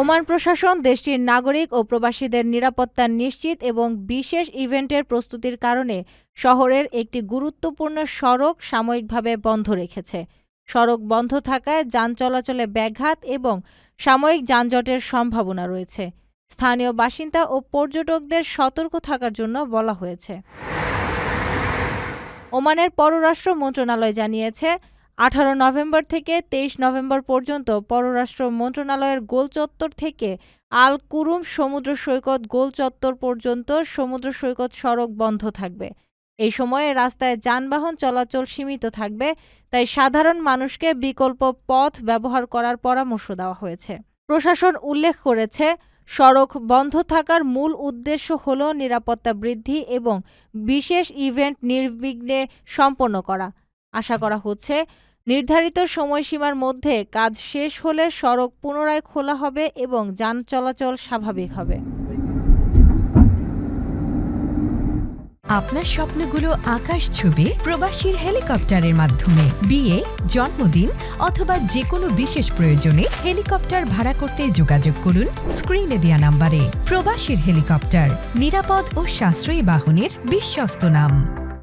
Oman প্রশাসন, দেশটির নাগরিক ও প্রবাসীদের নিরাপত্তা নিশ্চিত এবং বিশেষ ইভেন্টের প্রস্তুতির কারণে শহরের একটি গুরুত্বপূর্ণ সড়ক সাময়িকভাবে বন্ধ রেখেছে। সড়ক বন্ধ থাকায় যান চলাচলে ব্যাঘাত এবং সাময়িক যানজটের সম্ভাবনা রয়েছে। স্থানীয় বাসিন্দা ও পর্যটকদের সতর্ক থাকার জন্য বলা হয়েছে। ওমানের পররাষ্ট্র মন্ত্রণালয় জানিয়েছে আঠারো নভেম্বর থেকে তেইশ নভেম্বর পর্যন্ত পররাষ্ট্র মন্ত্রণালয়ের গোল চত্বর থেকে আল কুরুম সমুদ্র সৈকত গোল চত্বর পর্যন্ত সমুদ্র সৈকত সড়ক বন্ধ থাকবে। এই সময়ে রাস্তায় যানবাহন চলাচল সীমিত থাকবে, তাই সাধারণ মানুষকে বিকল্প পথ ব্যবহার করার পরামর্শ দেওয়া হয়েছে। প্রশাসন উল্লেখ করেছে, সড়ক বন্ধ থাকার মূল উদ্দেশ্য হল নিরাপত্তা বৃদ্ধি এবং বিশেষ ইভেন্ট নির্বিঘ্নে সম্পন্ন করা। আশা করা হচ্ছে। নির্ধারিত সময়সীমার মধ্যে কাজ শেষ হলে সড়ক পুনরায় খোলা হবে এবং যান চলাচল স্বাভাবিক হবে। আপনার স্বপ্নগুলো আকাশ ছবি প্রবাসীর হেলিকপ্টারের মাধ্যমে। বিয়ে, জন্মদিন অথবা যে কোনো বিশেষ প্রয়োজনে হেলিকপ্টার ভাড়া করতে যোগাযোগ করুন স্ক্রিনে দেওয়া নাম্বারে। প্রবাসীর হেলিকপ্টার, নিরাপদ ও সাশ্রয়ী বাহনের বিশ্বস্ত নাম।